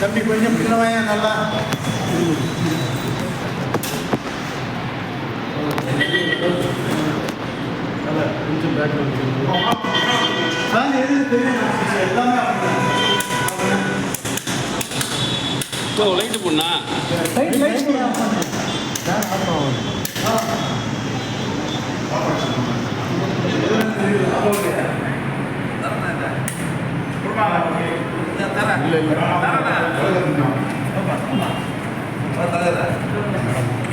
தம்பி கொஞ்சம் பின்னவாயா நல்லா. நல்லா கொஞ்சம் பேக் எல்லாமே. இப்போ லைட்டு பொண்ணா? லைட் லைட் ஃபேன் 来来来来来来来来来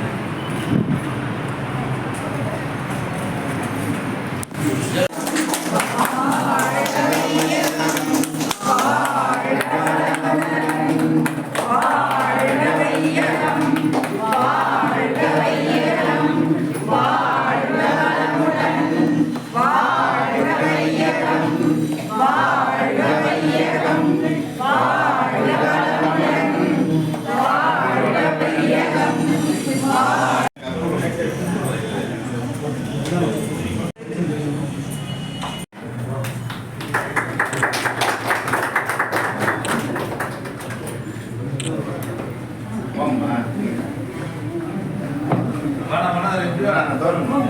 மாதிரிலாம்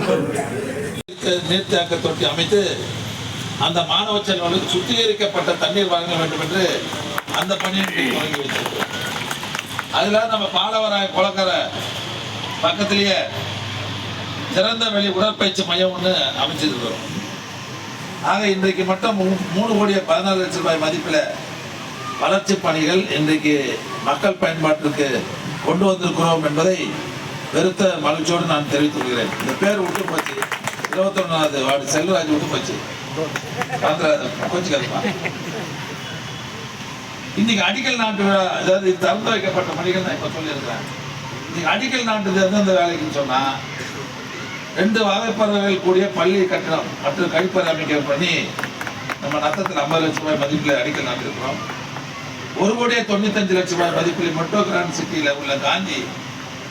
வந்து நீர்த்தேக்க தொட்டி அமைத்து அந்த மாணவ செல்வங்களுக்கு சுத்திகரிக்கப்பட்ட தண்ணீர் வழங்க வேண்டும் என்று அந்த பணியை தொடங்கி வைத்திருக்கிறோம். அதுல நம்ம பாலவராய குளக்கரை பக்கத்திலேயே திறந்த வெளி உடற்பயிற்சி மையம் ஒன்று அமைச்சிருக்கிறோம். ஆக இன்றைக்கு மட்டும் மூணு கோடியே பதினாலு லட்சம் ரூபாய் மதிப்பில் வளர்ச்சி பணிகள் இன்றைக்கு மக்கள் பயன்பாட்டிற்கு கொண்டு வந்திருக்கிறோம் என்பதை பெருத்த மகிழ்ச்சியோடு நான் தெரிவித்துக் கொள்கிறேன். இந்த பேர் விட்டு போச்சு. இருபத்தொன்னாவது வார்டு செல்வராஜ் விட்டு போச்சு. கோச்சுக்காதுமா இன்னைக்கு அடிக்கல் நாட்டு விழா அதாவது திறந்து வைக்கப்பட்ட பணிகள் நான் இப்ப சொல்லியிருக்கிறேன். இன்னைக்கு அடிக்கல் நாட்டு எந்தெந்த வேலைக்குன்னு சொன்னா ரெண்டு வாழைப்பறவைகள் கூடிய பள்ளி கட்டணம் மற்றும் கழிப்பறை அமைக்க பண்ணி நம்ம நத்தத்தில் ஐம்பது லட்சம் ரூபாய் மதிப்பில் அடிக்கல் நாட்டிருக்கிறோம். ஒரு கோடியே தொண்ணூத்தஞ்சு லட்சம் ரூபாய் மதிப்பில் மெட்ரோ கிராண்ட் சிட்டியில் உள்ள காந்தி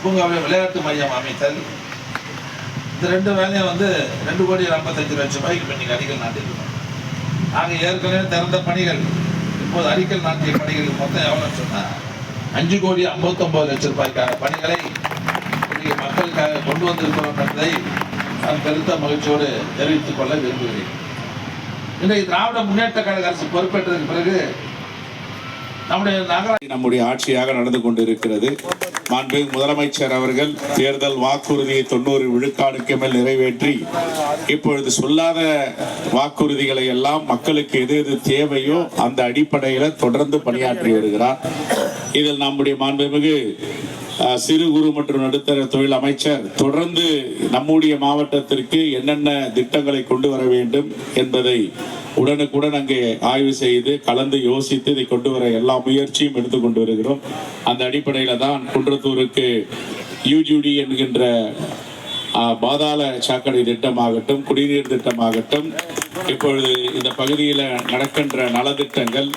பூங்காவில் விளையாட்டு மையம் அமைத்தல். இந்த ரெண்டு வேலையும் வந்து ரெண்டு கோடி ஐம்பத்தஞ்சு லட்சம் ரூபாய்க்கு இப்போ அடிக்கல் நாட்டிருக்கிறோம் நாங்கள் ஏற்கனவே திறந்த பணிகள் இப்போது அடிக்கல் நாட்டிய பணிகள் மொத்தம் எவ்வளோன்னு சொன்னால் அஞ்சு கோடி ஐம்பத்தொம்பது லட்சம் ரூபாய்க்கான பணிகளை இன்றைக்கு மக்களுக்காக கொண்டு வந்திருக்கிறோம் என்பதை நான் பெருத்த மகிழ்ச்சியோடு தெரிவித்துக் கொள்ள விரும்புகிறேன். இன்றைக்கு திராவிட முன்னேற்ற கழக அரசு பொறுப்பேற்றதற்கு பிறகு நம்முடைய நகர நம்முடைய ஆட்சியாக நடந்து கொண்டிருக்கிறது. மாண்பு முதலமைச்சர் அவர்கள் தேர்தல் வாக்குறுதியை தொண்ணூறு விழுக்காடுக்கு மேல் நிறைவேற்றி இப்பொழுது சொல்லாத வாக்குறுதிகளை எல்லாம் மக்களுக்கு எது எது தேவையோ அந்த அடிப்படையில் தொடர்ந்து பணியாற்றி வருகிறார். இதில் நம்முடைய மாண்புமிகு சிறு குறு மற்றும் நடுத்தர தொழில் அமைச்சர் தொடர்ந்து நம்முடைய மாவட்டத்திற்கு என்னென்ன திட்டங்களை கொண்டு வர வேண்டும் என்பதை உடனுக்குடன் அங்கே ஆய்வு செய்து கலந்து யோசித்து இதை கொண்டு வர எல்லா முயற்சியும் எடுத்துக்கொண்டு வருகிறோம். அந்த அடிப்படையில் தான் குன்றத்தூருக்கு யூஜிடி என்கின்ற பாதாள சாக்கடை திட்டமாகட்டும் குடிநீர் திட்டமாகட்டும் இப்பொழுது இந்த பகுதியில் நடக்கின்ற நலத்திட்டங்கள்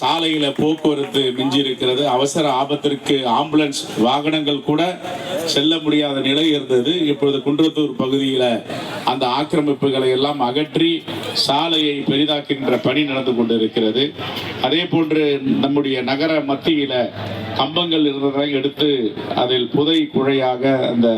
சாலையில போக்குவரத்து மிஞ்சி இருக்கிறது அவசர ஆபத்திற்கு ஆம்புலன்ஸ் வாகனங்கள் கூட செல்ல முடியாத நிலை இருந்தது. இப்பொழுது குன்றத்தூர் பகுதியில அந்த ஆக்கிரமிப்புகளை எல்லாம் அகற்றி சாலையை பெரிதாக்கின்ற பணி நடந்து கொண்டிருக்கிறது. அதே போன்று நம்முடைய நகர மத்தியில கம்பங்கள் இருந்ததை எடுத்து அதில் புதை குழையாக அந்த